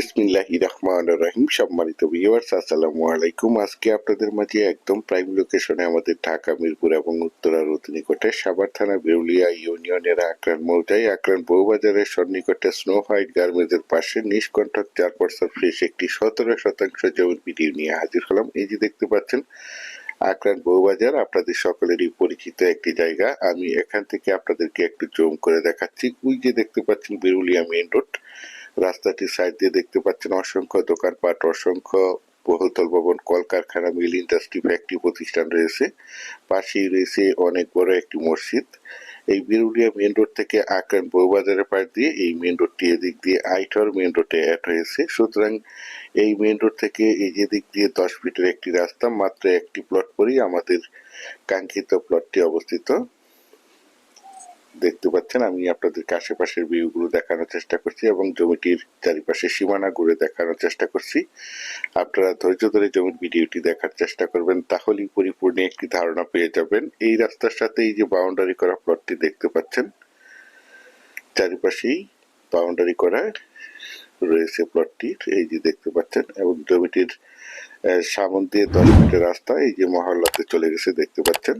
বিসমিল্লাহি রহমান রহিম। সম্মানিত ভিউয়ার্স আসসালামু আলাইকুম। আজকে আপনাদের মাঝে একদম প্রাইম লোকেশনে আমাদের ঢাকা, মিরপুর এবং উত্তরার অতি নিকটে সাভার থানা, বেউলিয়া ইউনিয়নের আক্রান মৌজায়, আক্রান বউবাজারের সন্নিকটে স্নো হোয়াইট গার্মেন্টসের পাশে নিষ্কণ্ঠক চার পার্সেন্ট ফ্রেশ একটি সতেরো শতাংশ জমির ভিডিও নিয়ে হাজির হলাম। এই যে দেখতে পাচ্ছেন, আক্রান বউবাজার, আপনাদের সকলেরই পরিচিত একটি জায়গা। আমি এখান থেকে আপনাদেরকে একটু জুম করে দেখাচ্ছি। ওই যে দেখতে পাচ্ছেন বেরুলিয়া মেইন রোড রাস্তাটির সাইড দিয়ে দেখতে পাচ্ছেন অসংখ্য দোকানপাট, অসংখ্য বহুতল ভবন, কলকারখানা, মিল ইন্ডাস্ট্রি, ফ্যাক্টরি প্রতিষ্ঠান রয়েছে। পাশেই রয়েছে অনেক বড় একটি মসজিদ। এই বিরুলিয়া মেন রোড থেকে আক্রান বউবাজারের পাশ দিয়ে এই মেন রোডটি এদিক দিয়ে আইটর মেন রোডে অ্যাড হয়েছে। সুতরাং এই মেন রোড থেকে এই যে দিক দিয়ে দশ ফিটের একটি রাস্তা, মাত্র একটি প্লট পরেই আমাদের কাঙ্ক্ষিত প্লটটি অবস্থিত। দেখতে পাচ্ছেন, আমি আপনাদেরকে আশেপাশের ভিউগুলো দেখানোর চেষ্টা করছি এবং জমিটির চারিপাশে সীমানা ঘুরে দেখানোর চেষ্টা করছি। আপনারা ধৈর্য ধরে জমির ভিডিওটি দেখার চেষ্টা করবেন, তাহলেই পরিপূর্ণ একটি ধারণা পেয়ে যাবেন। এই রাস্তার সাথে এই যে বাউন্ডারি করা প্লটটি দেখতে পাচ্ছেন, চারিপাশেই বাউন্ডারি করা রয়েছে প্লটটির এই যে দেখতে পাচ্ছেন, এবং জমিটির সামন দিয়ে দশ মিটার রাস্তা এই যে মহল্লাতে চলে গেছে, দেখতে পাচ্ছেন।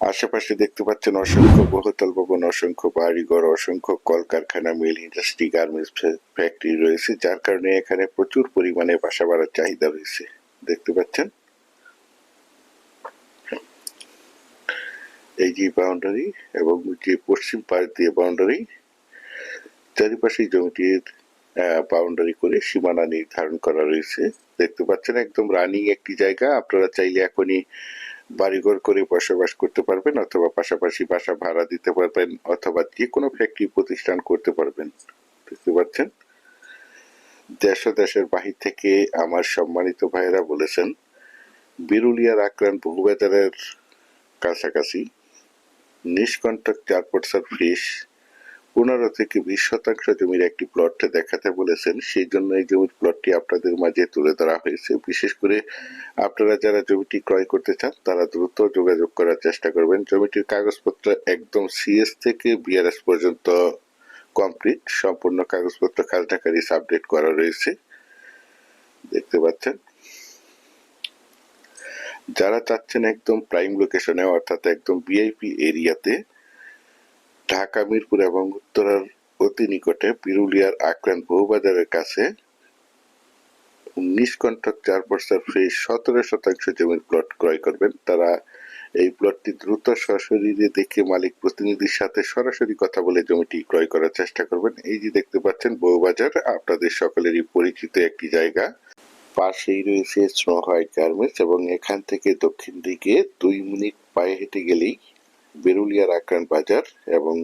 আশেপাশে দেখতে পাচ্ছেন অসংখ্য বহুতল ভবন, অসংখ্য বাড়িঘর, অসংখ্য কলকারখানা, মিল ইন্ডাস্ট্রি, গার্মেন্টস ফ্যাক্টরি রয়েছে, যার কারণে এখানে প্রচুর পরিমাণে বাসা বাড়ার চাহিদা রয়েছে। দেখতে পাচ্ছেন? এই যে বাউন্ডারি এবং যে পশ্চিম পাশ দিয়ে বাউন্ডারি চারিপাশে জমিটির বাউন্ডারি করে সীমানা নির্ধারণ করা রয়েছে। দেখতে পাচ্ছেন একদম রানিং একটি জায়গা। আপনারা চাইলে এখনই বাড়িঘর করে বসবাস করতে পারবেন অথবা পাশাপাশি বাসা ভাড়া দিতে পারবেন অথবা যে কোনো ফ্যাক্টরি প্রতিষ্ঠান করতে পারবেন। বুঝতে পারছেন? দেশ ও দেশের বাহির থেকে আমার সম্মানিত ভাইয়েরা বলেছেন, বিরুলিয়ার আক্রান্ত বহুবেতারের কাছাকাছি, নিষ্কণ্টক চার পার্সেন্ট ফিস পনেরো থেকে বিশ শতাংশ জমির একটি প্লট দেখাতে বলেছেন। সেই জন্য এই জমির প্লটটি আপনাদের মাঝে তুলে ধরা হয়েছে। বিশেষ করে আপনারা যারা জমিটি ক্রয় করতে চান, তারা দ্রুত যোগাযোগ করার চেষ্টা করবেন। জমিটির কাগজপত্র একদম সিএস থেকে বিআরএস পর্যন্ত কমপ্লিট সম্পূর্ণ কাগজপত্র খাজনা খারিজ আপডেট করা রয়েছে। দেখতে পাচ্ছেন? যারা চাচ্ছেন একদম প্রাইম লোকেশনে অর্থাৎ একদম ভিআইপি এরিয়াতে ঢাকা, মিরপুর এবং উত্তরার অতি নিকটে পিরুলিয়ার আক্রান্ত বহুবাজারের কাছে নিষ্কণ্ঠক চার পার্সেন্ট ফ্রি সতেরো শতাংশ জমির প্লট ক্রয় করবেন। তারা এই প্লটটি দ্রুত সশরীরে দেখে মালিক প্রতিনিধির সাথে সরাসরি কথা বলে জমিটি ক্রয় করার চেষ্টা করবেন। এই যে দেখতে পাচ্ছেন, বউবাজার আপনাদের সকলেরই পরিচিত একটি জায়গা। পাশেই রয়েছে স্নো হোয়াইট গার্মেন্টস এবং এখান থেকে দক্ষিণ দিকে দুই মিনিট পায়ে হেঁটে গেলেই বেরুলিয়ার আক্রান বাজার এবং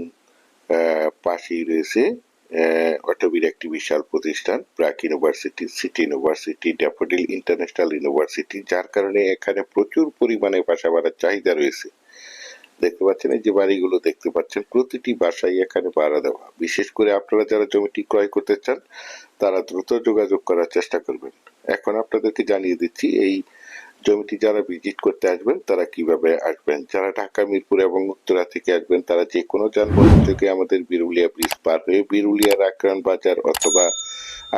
পাশেই রয়েছে অটোবির একটি বিশাল প্রতিষ্ঠান, প্রাক university, city university, daffodil international university, যার কারণে এখানে প্রচুর পরিমাণে বাসা বাড়ার চাহিদা রয়েছে। দেখতে পাচ্ছেন এই যে বাড়িগুলো দেখতে পাচ্ছেন, প্রতিটি বাসায় এখানে ভাড়া দেওয়া। বিশেষ করে আপনারা যারা জমিটি ক্রয় করতে চান, তারা দ্রুত যোগাযোগ করার চেষ্টা করবেন। এখন আপনাদেরকে জানিয়ে দিচ্ছি, এই জমিটি যারা ভিজিট করতে আসবেন, তারা কীভাবে আসবেন? যারা ঢাকা, মিরপুর এবং উত্তরা থেকে আসবেন, তারা যে কোনো যানবাহন থেকে আমাদের বিরুলিয়া ব্রিজ পার হয়ে বিরুলিয়ার আক্রান বাজার অথবা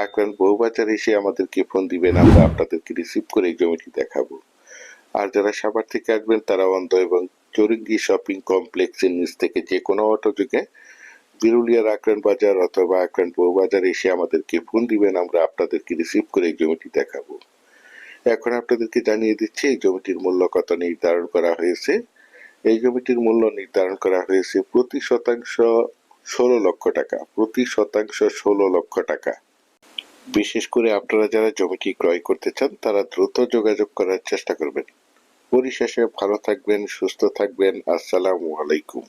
আক্রান বহু বাজার এসে আমাদেরকে ফোন দিবেন, আমরা আপনাদেরকে রিসিভ করে এই জমিটি দেখাবো। আর যারা সাভার থেকে আসবেন, তারা অন্ধ এবং চৌরঙ্গি শপিং কমপ্লেক্সের নিচ থেকে যে কোনো অটো যোগে বিরুলিয়ার আক্রান বাজার অথবা আক্রান বহু বাজার এসে আমাদেরকে ফোন দিবেন, আমরা আপনাদেরকে রিসিভ করে এই জমিটি দেখাবো। এখন আপনাদেরকে জানিয়ে দিচ্ছি, এই জমিটির মূল্য কত নির্ধারণ করা হয়েছে? এই জমিটির মূল্য নির্ধারণ করা হয়েছে প্রতি শতাংশ ষোলো লক্ষ টাকা, প্রতি শতাংশ ষোলো লক্ষ টাকা। বিশেষ করে আপনারা যারা জমিটি ক্রয় করতে চান, তারা দ্রুত যোগাযোগ করার চেষ্টা করবেন। পরিশেষে ভালো থাকবেন, সুস্থ থাকবেন। আসসালামু আলাইকুম।